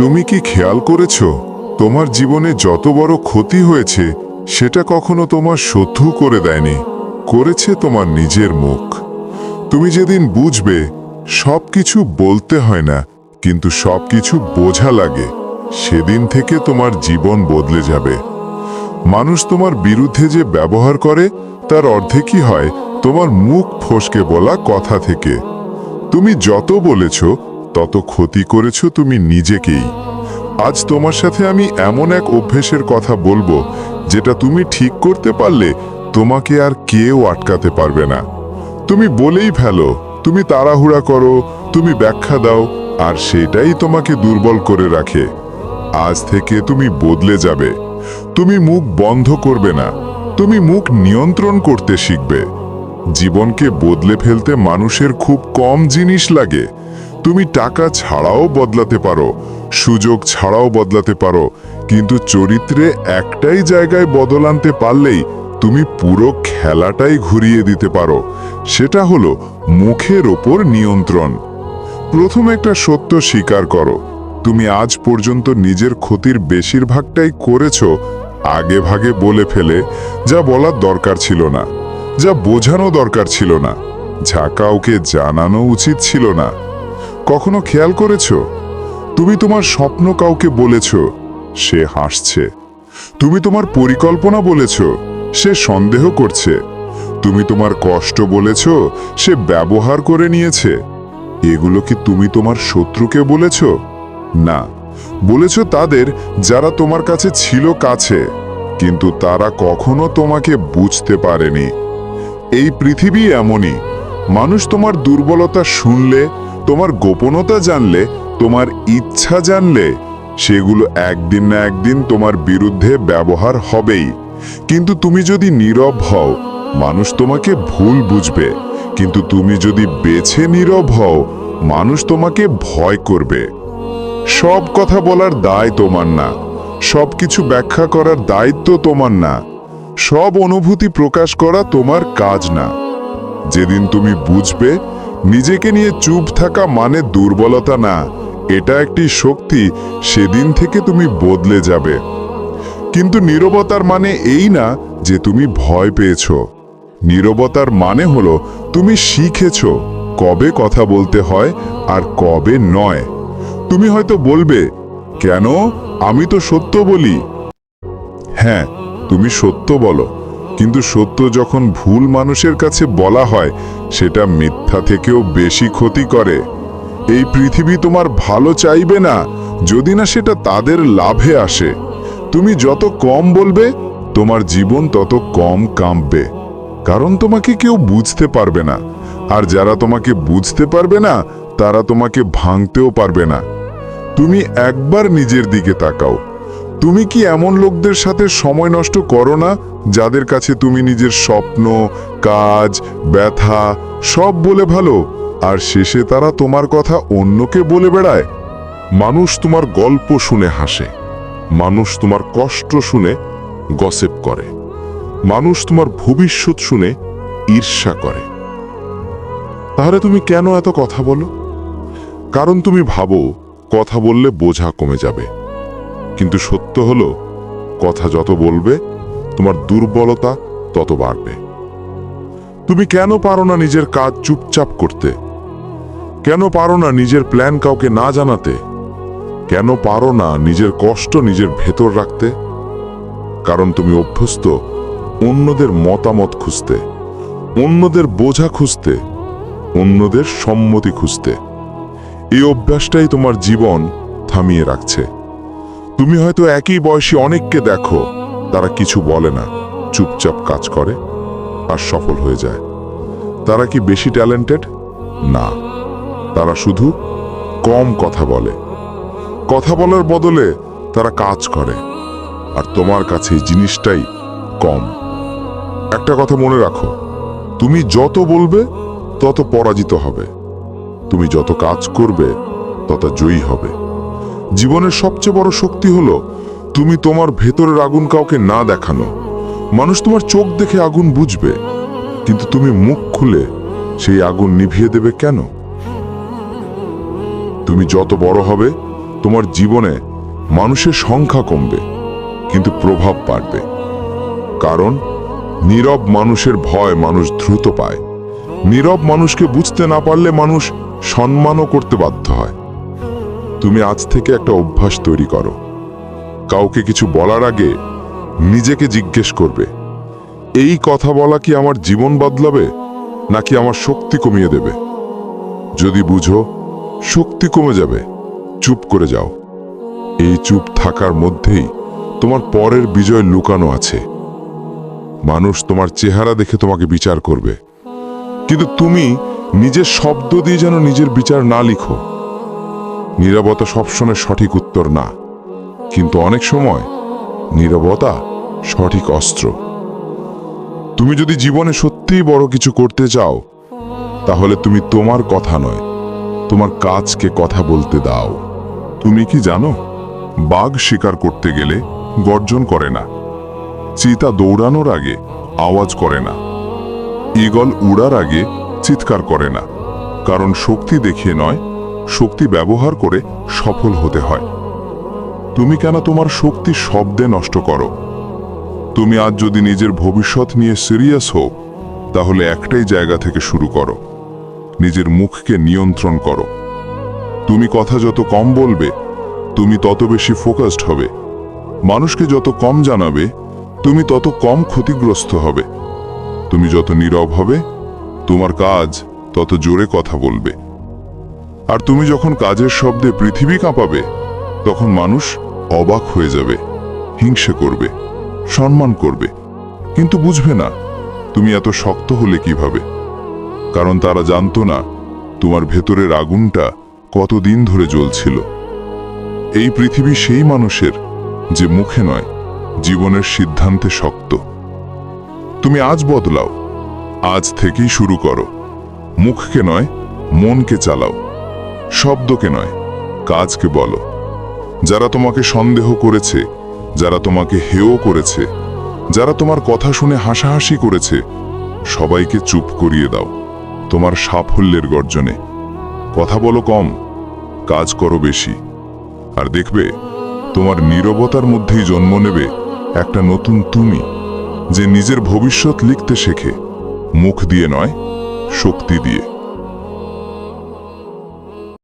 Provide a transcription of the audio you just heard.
তুমি কি খেয়াল করেছ? তোমার জীবনে যত বড় ক্ষতি হয়েছে, সেটা কখনো তোমার শত্রু করে দেয়নি, করেছে তোমার নিজের মুখ। তুমি যেদিন বুঝবে সব কিছু বলতে হয় না, কিন্তু সব কিছু বোঝা লাগে, সেদিন থেকে তোমার জীবন বদলে যাবে। মানুষ তোমার বিরুদ্ধে যে ব্যবহার করে, তার অর্ধে কি হয় তোমার মুখ ফসকে বলা কথা থেকে। তুমি যত বলেছ তত ক্ষতি করেছ তুমি নিজেকেই। আজ তোমার সাথে আমি এমন এক অভ্যেসের কথা বলব, যেটা তুমি ঠিক করতে পারলে তোমাকে আর কেউ আটকাতে পারবে না। তুমি বলেই ফেলো, তুমি তাড়াহুড়া করো, তুমি ব্যাখ্যা দাও, আর সেটাই তোমাকে দুর্বল করে রাখে। আজ থেকে তুমি বদলে যাবে। তুমি মুখ বন্ধ করবে না। তুমি মুখ নিয়ন্ত্রণ করতে শিখবে। জীবনকে বদলে ফেলতে মানুষের খুব কম জিনিস লাগে। তুমি টাকা ছাড়াও বদলাতে পারো, সুযোগ ছাড়াও বদলাতে পারো, কিন্তু চরিত্রে একটাই জায়গায় বদল আনতে পারলেই তুমি পুরো খেলাটাই ঘুরিয়ে দিতে পারো, সেটা হলো মুখের ওপর নিয়ন্ত্রণ। প্রথম একটা সত্য স্বীকার করো, তুমি আজ পর্যন্ত নিজের ক্ষতির বেশিরভাগটাই করেছ, আগে ভাগে বলে ফেলে যা বলার দরকার ছিল না, যা বোঝানো দরকার ছিল না, যা কাউকে জানানো উচিত ছিল না। কখনো খেয়াল করেছ? তুমি তোমার স্বপ্ন কাউকে বলেছ, সে হাসছে। তুমি তোমার পরিকল্পনা বলেছ, সে সন্দেহ করছে। তুমি তোমার কষ্ট বলেছ, সে ব্যবহার করে নিয়েছে। এগুলো কি তুমি তোমার শত্রুকে বলেছ? না। বলেছ তাদের যারা তোমার কাছে ছিল কাছে, কিন্তু তারা কখনো তোমাকে বুঝতে পারেনি। এই পৃথিবী এমনই। মানুষ তোমার দুর্বলতা শুনলে তোমার গোপনতা জানলে, তোমার ইচ্ছা জানলে, সেগুলো একদিন না একদিন তোমার বিরুদ্ধে ব্যবহার হবেই। কিন্তু তুমি যদি নীরব হও, মানুষ তোমাকে ভুল বুঝবে। কিন্তু তুমি যদি বেছে নীরব হও, মানুষ তোমাকে ভয় করবে। সব কথা বলার দায় তোমার না। সব কিছু ব্যাখ্যা করার দায়িত্ব তোমার না। সব অনুভূতি প্রকাশ করা তোমার কাজ না। যেদিন তুমি বুঝবে নিজেকে নিয়ে চুপ থাকা মানে দুর্বলতা না। এটা একটি শক্তি, সেদিন থেকে তুমি বদলে যাবে। কিন্তু নীরবতার মানে এই না যে তুমি ভয় পেয়েছ। নীরবতার মানে হলো, তুমি শিখেছ কবে কথা বলতে হয় আর কবে নয়। তুমি হয়তো বলবে, কেন? আমি তো সত্য বলি। হ্যাঁ তুমি সত্য বলো। কিন্তু সত্য যখন ভুল মানুষের কাছে বলা হয়, সেটা মিথ্যা থেকেও বেশি ক্ষতি করে। এই পৃথিবী তোমার ভালো চাইবে না, যদি না সেটা তাদের লাভে আসে। তুমি যত কম বলবে, তোমার জীবন তত কম কাঁপবে। কারণ তোমাকে কেউ বুঝতে পারবে না। আর যারা তোমাকে বুঝতে পারবে না, তারা তোমাকে ভাঙতেও পারবে না। তুমি একবার নিজের দিকে তাকাও। তুমি কি এমন লোকদের সাথে সময় নষ্ট করো না, যাদের কাছে তুমি নিজের স্বপ্ন, কাজ, ব্যথা, সব বলে ভালো, আর শেষে তারা তোমার কথা অন্যকে বলে বেড়ায়? মানুষ তোমার গল্প শুনে হাসে, মানুষ তোমার কষ্ট শুনে গসেপ করে, মানুষ তোমার ভবিষ্যৎ শুনে ঈর্ষা করে। তাহলে তুমি কেন এত কথা বলো? কারণ তুমি ভাবো, কথা বললে বোঝা কমে যাবে। কিন্তু সত্য হলো, কথা যত বলবে, তোমার দুর্বলতা তত বাড়বে। তুমি কেন পারো না নিজের কাজ চুপচাপ করতে? কেন পারো না নিজের প্ল্যান কাউকে না জানাতে? কেন পারো না নিজের কষ্ট নিজের ভেতর রাখতে? কারণ তুমি অভ্যস্ত, অন্যদের মতামত খুঁজতে, অন্যদের বোঝা খুঁজতে, অন্যদের সম্মতি খুঁজতে। এই অভ্যাসটাই তোমার জীবন থামিয়ে রাখছে। তুমি হয়তো একই বয়সী অনেককে দেখো। তারা কিছু বলে না, চুপচাপ কাজ করে আর সফল হয়ে যায়। তারা কি বেশি ট্যালেন্টেড? না। তারা শুধু কম কথা বলে। কথা বলার বদলে তারা কাজ করে। আর তোমার কাছে জিনিসটাই কম। একটা কথা মনে রাখো, তুমি যত বলবে, তত পরাজিত হবে। তুমি যত কাজ করবে, তত জয়ী হবে। জীবনের সবচেয়ে বড় শক্তি হলো তুমি তোমার ভেতরের আগুন কাউকে না দেখানো। মানুষ তোমার চোখ দেখে আগুন বুঝবে, কিন্তু তুমি মুখ খুলে সেই আগুন নিভিয়ে দেবে কেন? তুমি যত বড় হবে, তোমার জীবনে মানুষের সংখ্যা কমবে, কিন্তু প্রভাব বাড়বে। কারণ নীরব মানুষের ভয় মানুষ দ্রুত পায়। নীরব মানুষকে বুঝতে না পারলে মানুষ সম্মানও করতে বাধ্য হয়। তুমি আজ থেকে একটা অভ্যাস তৈরি করো। কাউকে কিছু বলার আগে নিজেকে জিজ্ঞেস করবে। এই কথা বলা কি আমার জীবন বদলাবে, নাকি আমার শক্তি কমিয়ে দেবে? যদি বুঝো, শক্তি কমে যাবে। চুপ করে যাও। এই চুপ থাকার মধ্যেই তোমার পরের বিজয় লুকানো আছে। মানুষ তোমার চেহারা দেখে তোমাকে বিচার করবে। কিন্তু তুমি নিজের শব্দ দিয়ে যেন নিজের বিচার না লিখো। নীরবতা সবসময় সঠিক উত্তর না। কিন্তু অনেক সময় নীরবতা সঠিক অস্ত্র। তুমি যদি জীবনে সত্যিই বড় কিছু করতে চাও, তাহলে তুমি তোমার কথা নয়, তোমার কাজকে কথা বলতে দাও। তুমি কি জানো, বাঘ শিকার করতে গেলে গর্জন করে না, চিতা দৌড়ানোর আগে আওয়াজ করে না, ঈগল উড়ার আগে চিৎকার করে না, কারণ শক্তি দেখিয়ে নয় শক্তি ব্যবহার করে সফল হতে হয়। তুমি কেন তোমার শক্তি শব্দে নষ্ট করো? তুমি আজ যদি নিজের ভবিষ্যৎ নিয়ে সিরিয়াস হও, তাহলে একটাই জায়গা থেকে শুরু করো। নিজের মুখকে নিয়ন্ত্রণ করো। তুমি কথা যত কম বলবে, তুমি তত বেশি ফোকাসড হবে। মানুষকে যত কম জানাবে, তুমি তত কম ক্ষতিগ্রস্ত হবে। তুমি যত নীরব হবে, তোমার কাজ তত জোরে কথা বলবে। আর তুমি যখন কাজের শব্দে পৃথিবী কাঁপাবে, তখন মানুষ অবাক হয়ে যাবে, হিংসে করবে, সম্মান করবে। কিন্তু বুঝবে না, তুমি এত শক্ত হলে কীভাবে? কারণ তারা জানতো না তোমার ভেতরের আগুনটা কতদিন ধরে জ্বলছিল। এই পৃথিবী সেই মানুষের যে মুখে নয়, জীবনের সিদ্ধান্তে শক্ত। তুমি আজ বদলাও, আজ থেকেই শুরু করো। মুখকে নয়, মনকে চালাও। শব্দকে নয়, কাজকে বলো। যারা তোমাকে সন্দেহ করেছে, যারা তোমাকে হেয় করেছে, যারা তোমার কথা শুনে হাসাহাসি করেছে, সবাইকে চুপ করিয়ে দাও তোমার সাফল্যের গর্জনে। কথা বলো কম, কাজ করো বেশি। আর দেখবে, তোমার নীরবতার মধ্যেই জন্ম নেবে একটা নতুন তুমি, যে নিজের ভবিষ্যৎ লিখতে শেখে, মুখ দিয়ে নয়, শক্তি দিয়ে।